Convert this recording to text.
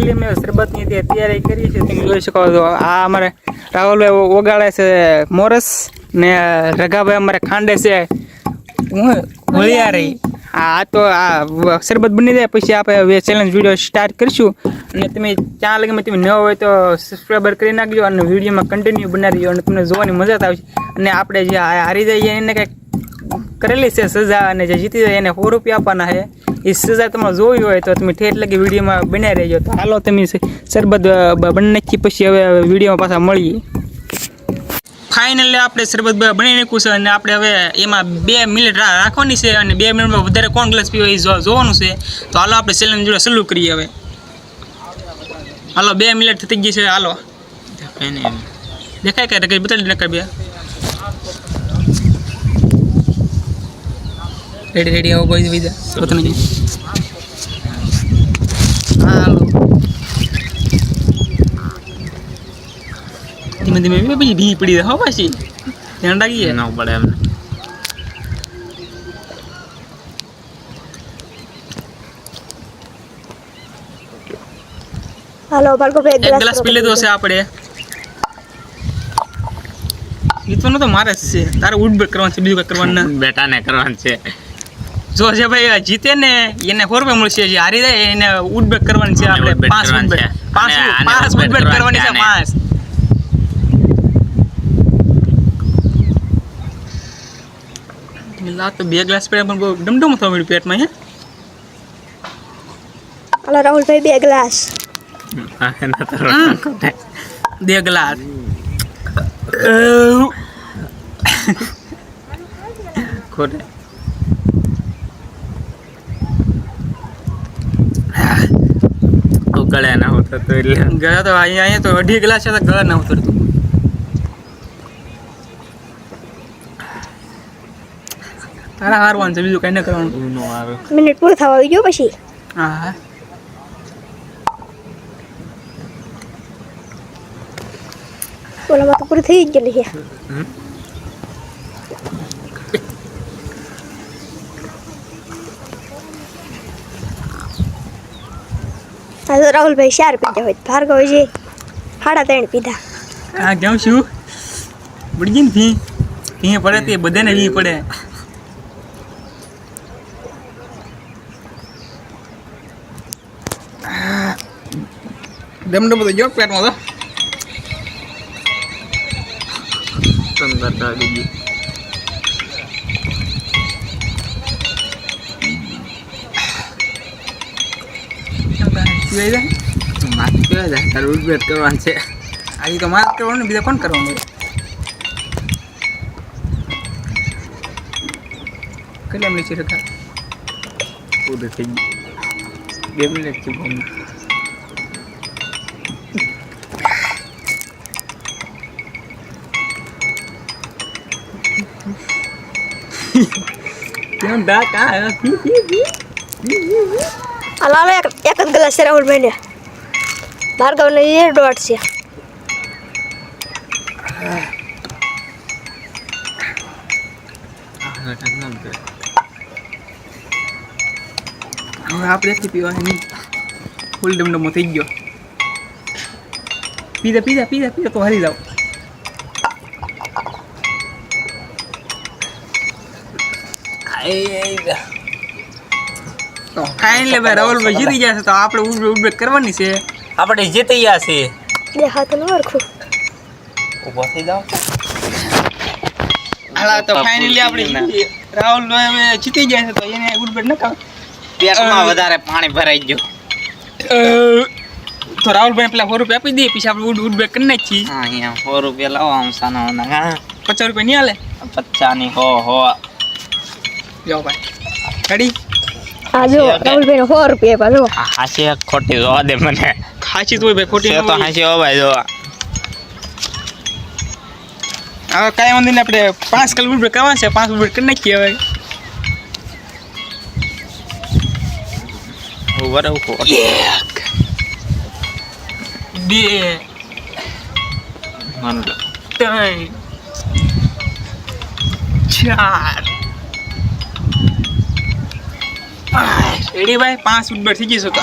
Finally મેં શરબતની તે તૈયારી કરી છે. તમે જોઈ શકો છો, આ અમારે રાહુલભાઈ ઓગાળે છે મોરસ ને રઘાભાઈ અમારે ખાંડે છે. હું વળિયા રહી આ તો, આ શરબત બની જાય, પછી આપણે ચેલેન્જ વીડિયો સ્ટાર્ટ કરીશું. અને તમે ત્યાં લગીમાં તમે ન હોય તો સબસ્ક્રાઈબર કરી નાખજો અને વિડીયોમાં કન્ટિન્યુ બનાવી અને તમને જોવાની મજા આવશે. અને આપણે જે હારી જઈએ એને કંઈક કરેલી છે સજા અને જે જીતી જાય એને સો રૂપિયા આપવાના છે. એ સજા તમારે જોવી હોય તો તમે ઠેઠ લગી વિડીયોમાં બનાવી રહેજો. તો હાલો તમે શરબત બની નાખી પછી હવે વિડીયોમાં પાછા મળીએ. ફાઇનલી આપણે શરબત બની નાખ્યું છે અને આપણે હવે એમાં બે મિનિટ રાખવાની છે અને બે મિનિટમાં વધારે કોણ ગ્લાસ પીવો એ જોવાનું છે. તો હાલો આપણે સેલન જોડે સલુ કરીએ હવે. હાલો બે મિનિટ થઈ ગઈ છે હાલો. દેખાય કે બતાડી નકર બે. રેડી રેડી આવો બોય બીજા. પોતાનું હાલો. ધીમે ધીમે પછી ભી પડી હો પાછી. ધ્યાન રાખીએ. ન પડે એમને. હાલો ભાર્ગવભાઈ એક ગ્લાસ પી લીધો છે આપણે. એ તો મારે જ છે. તારે ઉડબેક કરવાનું છે બીજું કઈ કરવાનું ના. બેટાને કરવાનું છે. જો જે ભાઈ જીતે ને એને ફોર રૂપિયા મળશે જે હારી જાય એને ઉડબેક કરવાની છે આપણે. પાંચ ઉડબેક. પાંચ પાંચ ઉડબેક કરવાની છે પાંચ. લા તો બે ગ્લાસ પડ્યા પણ બહુ ડમડમ થવા મળ્યું પેટમાં હે? હાલો રાહુલભાઈ બે ગ્લાસ. બે ગ્લાસ. ખોટે. ઉકળે ના હોતો તો એટલે ગયા તો અહીંયા અહીંયા તો અઢી ગ્લાસ છે તો ગળા ના ઉતરતું. તારા હારવાનું છે બીજું કઈ ન કરવાનું. આવે. મિનિટ પૂરું થવા આવી ગયો પછી. હા હા. ઓલામાં તો પૂરી થઈ જ ગયેલી છે. તો રાહુલભાઈ ચાર પીધા હોય ભાર્ગવજી સાડા ત્રણ પીધા. હા કેમ છું? પડી ગઈ ને ભી ભી પડે તે બધાને વી પડે. દમ ડમ તો જો પેટમાં તો? સુંદરતા બીજી પીવાઈ જાય માથે કેવા જાય તારે ઉડબેટ કરવાનું છે. આજે તો માસ્ક કરવાનું બીજા કોણ કરવાનું? કેટલા મિનિટ છે રખા? પૂરું થઈ ગયું. બે મિનિટ છે બહુ કેમ દાંત આ? પી પી પી હાલો હાલો એક એક જ ગ્લાસ છે રાહુલભાઈ ને ભાર્ગવને એ દોઢ છે હવે આપણે એકથી પીવા નહીં ફૂલ ડમડમો થઈ ગયો પીધા પીધા પીધા પીધા તો હારી જાવ તો ફાઇનલી ભાઈ રાહુલભાઈ જીતી જશે છે તો આપણે ઉડ ઉડ કરવાની છે. આપણે જીતી ગયા છે બે હાથનું હરખું ઊભો થઈ જાવ હાલા તો ફાઇનલી આપણે રાહુલ હવે જીતી ગયા છે તો એને ઉડ ન કાવ પેટમાં વધારે પાણી ભરાઈ ગયું. તો રાહુલભાઈ પેલા સો રૂપિયા આપી દઈએ પછી આપણે ઉડ ઉડ કરી નાખીએ. હા અહીંયા સો રૂપિયા લાવો આમ સાના હા. પચાસ રૂપિયા નહીં હાલે પચાની હો હો. જાઓ ભાઈ. રેડી હા જો. રાહુલભાઈ સો રૂપિયા આપ્યા જો આ હાસી ખોટી જોવા દે મને ખાસી તો ભાઈ ખોટી તો હાસી હો ભાઈ જો હવે કાંઈ વાંધો નહીં આપણે પાંચ રૂપિયા કરવા છે પાંચ રૂપિયા કરી નાખીએ હવે. એક બે માનું લો. ત્રણ ચાર રેડી ભાઈ પાંચ ઉડબર થઈ જઈશું